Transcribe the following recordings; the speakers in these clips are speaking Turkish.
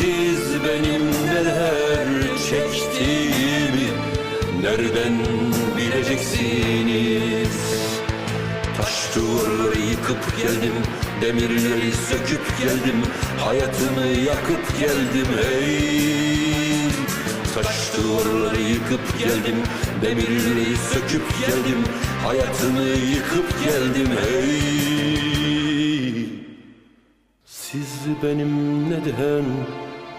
Siz benim neler çektiğimi nereden bileceksiniz? Taş duvarları yıkıp geldim Demirleri söküp geldim Hayatımı yakıp geldim hey Taş duvarları yıkıp geldim Demirleri söküp geldim Hayatımı yıkıp geldim hey Siz benim neden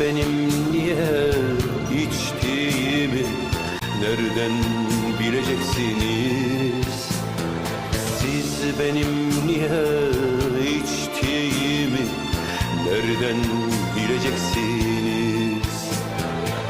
benim niye içtiğimi nereden bileceksiniz? Siz benim niye içtiğimi nereden bileceksiniz?